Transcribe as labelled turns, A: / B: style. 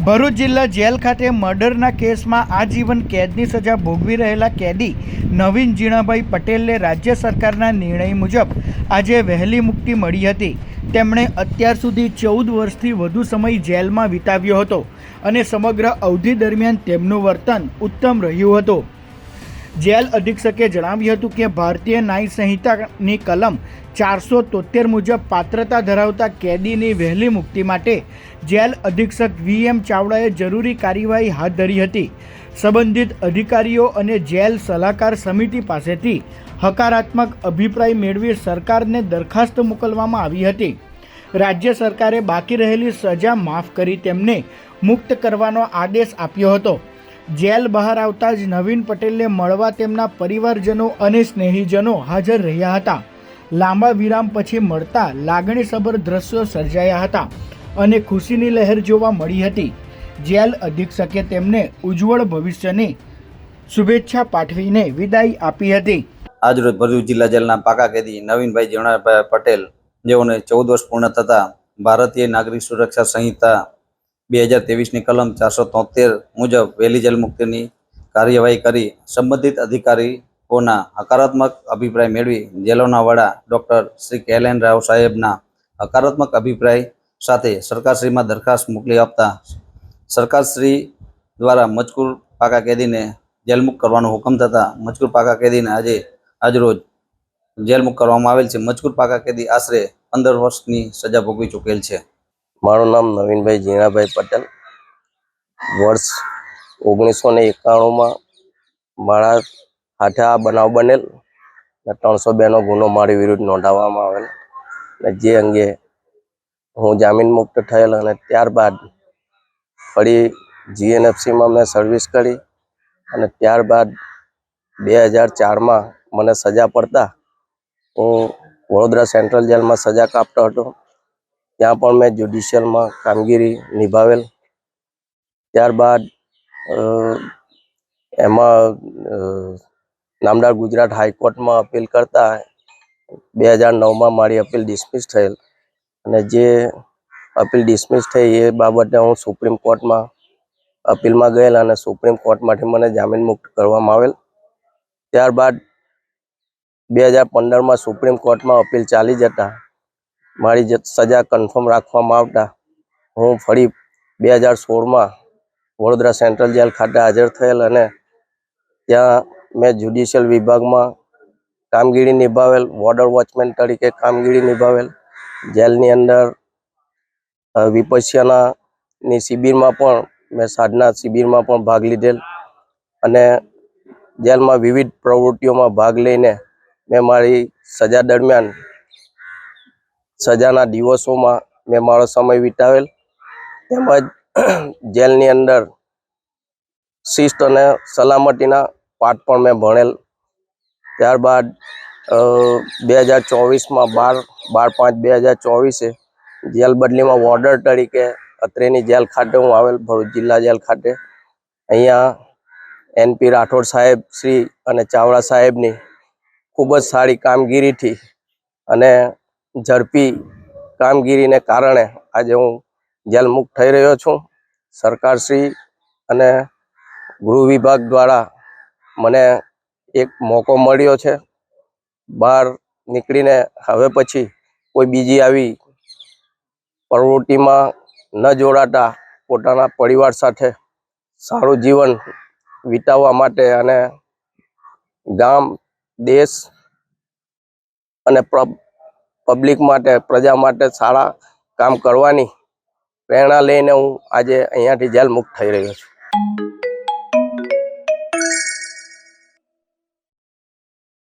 A: ભરૂચ જિલ્લા જેલ ખાતે મર્ડરના કેસમાં આજીવન કેદની સજા ભોગવી રહેલા કેદી નવીન જીણાભાઈ પટેલને રાજ્ય સરકારના નિર્ણય મુજબ આજે વહેલી મુક્તિ મળી હતી. તેમણે અત્યાર સુધી ચૌદ વર્ષથી વધુ સમય જેલમાં વિતાવ્યો હતો અને સમગ્ર અવધિ દરમિયાન તેમનું વર્તન ઉત્તમ રહ્યું હતું. જેલ અધિક્ષકે જણાવ્યું હતું કે ભારતીય ન્યાય સંહિતાની કલમ ચારસો તોતેર મુજબ પાત્રતા ધરાવતા કેદીની વહેલી મુક્તિ માટે જેલ અધિક્ષક વી એમ ચાવડાએ જરૂરી કાર્યવાહી હાથ ધરી હતી. સંબંધિત અધિકારીઓ અને જેલ સલાહકાર સમિતિ પાસેથી હકારાત્મક અભિપ્રાય મેળવી સરકારને દરખાસ્ત મોકલવામાં આવી હતી. રાજ્ય સરકારે બાકી રહેલી સજા માફ કરી તેમને મુક્ત કરવાનો આદેશ આપ્યો હતો. જેલ બહાર આવતા જ નવીન પટેલને મળવા તેમના પરિવારજનો અને સ્નેહીજનો હાજર રહ્યા હતા. લાંબા વિરામ પછી મળતા લાગણીસભર દ્રશ્યો સર્જાયા હતા અને ખુશીની લહેર જોવા મળી હતી. જેલ અધિક્ષકે તેમને ઉજ્જવળ ભવિષ્યની શુભેચ્છા પાઠવીને વિદાય આપી હતી.
B: આજરોજ ભરૂચ જિલ્લા જેલના પાકા કેદી નવીનભાઈ જીવણાભાઈ પટેલ, જેઓને ચૌદ વર્ષ પૂર્ણ થતા ભારતીય નાગરિક સુરક્ષા સંહિતા બે હજાર ત્રેવીસની કલમ ચારસો તોતેર મુજબ વહેલી જેલ મુક્તિની કાર્યવાહી કરી સંબંધિત અધિકારીઓના હકારાત્મક અભિપ્રાય મેળવી જેલોના વડા ડૉક્ટર શ્રી કેલેન રાવ સાહેબના હકારાત્મક અભિપ્રાય સાથે સરકારશ્રીમાં દરખાસ્ત મોકલી આપતા સરકારશ્રી દ્વારા મજકૂર પાકા કેદીને જેલમુક્ત કરવાનો હુકમ થતા મજકૂર પાકા કેદીને આજે આજરોજ જેલમુક્ત કરવામાં આવેલ છે. મજકૂર પાકા કેદી આશરે પંદર વર્ષની સજા ભોગવી ચૂકેલ છે.
C: મારું નામ નવીનભાઈ જીણાભાઈ પટેલ. વર્ષ ઓગણીસો ને એકાણુંમાં મારા હાથે આ બનાવ બનેલ ને ત્રણસો બેનો ગુનો મારી વિરુદ્ધ નોંધાવવામાં આવેલ. ને જે અંગે હું જામીન મુક્ત થયેલ અને ત્યારબાદ ફરી જીએનએફસીમાં મેં સર્વિસ કરી અને ત્યારબાદ બે હજાર ચારમાં મને સજા પડતા હું વડોદરા સેન્ટ્રલ જેલમાં સજા કાપતો હતો. ત્યાં પણ મેં જ્યુડિશિયલમાં કામગીરી નિભાવેલ. ત્યારબાદ એમાં નામદાર ગુજરાત હાઈકોર્ટમાં અપીલ કરતા બે હજાર નવમાં મારી અપીલ ડિસમિસ થયેલ. અને જે અપીલ ડિસમિસ થઈ એ બાબતે હું સુપ્રીમ કોર્ટમાં અપીલમાં ગયેલ અને સુપ્રીમ કોર્ટમાંથી મને જામીન મુક્ત કરવામાં આવેલ. ત્યારબાદ, બે હજાર પંદરમાં સુપ્રીમ કોર્ટમાં અપીલ ચાલી જતા મારી જે સજા કન્ફર્મ રાખવામાં આવતા, હું ફરી બે હજાર સોળમાં વડોદરા સેન્ટ્રલ જેલ ખાતે હાજર થયેલ અને ત્યાં મેં જ્યુડિશિયલ વિભાગમાં કામગીરી નિભાવેલ વોર્ડર વોચમેન તરીકે કામગીરી નિભાવેલ, જેલની અંદર વિપસ્યનાની શિબિરમાં પણ મેં સાધના શિબિરમાં પણ ભાગ લીધેલ અને જેલમાં વિવિધ પ્રવૃત્તિઓમાં ભાગ લઈને મેં મારી સજા દરમિયાન સજાના દિવસોમાં મેં મારો સમય વિતાવેલ. તેમજ જેલની અંદર શિસ્ત અને સલામતીના પાઠ પણ મેં ભણેલ. ત્યારબાદ બે હજાર ચોવીસમાં બાર બાર પાંચ બે હજાર ચોવીસે જેલ બદલીમાં વોર્ડર તરીકે અત્રેની જેલ ખાતે હું આવેલ, ભરૂચ જિલ્લા જેલ ખાતે. અહીંયા એનપી રાઠોડ સાહેબ શ્રી અને ચાવડા સાહેબની ખૂબ જ સારી કામગીરીથી અને ઝડપી કામગીરીને કારણે આજે હું જેલમુક્ત થઈ રહ્યો છું. સરકારશ્રી અને ગૃહ વિભાગ દ્વારા મને એક મોકો મળ્યો છે. બહાર નીકળીને હવે પછી કોઈ બીજી આવી પ્રવૃત્તિમાં ન જોડાતા પોતાના પરિવાર સાથે સારું જીવન વિતાવવા માટે અને ગામ, દેશ અને પબ્લિક માટે, પ્રજા માટે સારા કામ કરવાની પ્રેરણા લઈને હું આજે અહીંયાથી જેલ મુક્ત થઈ રહ્યો છું.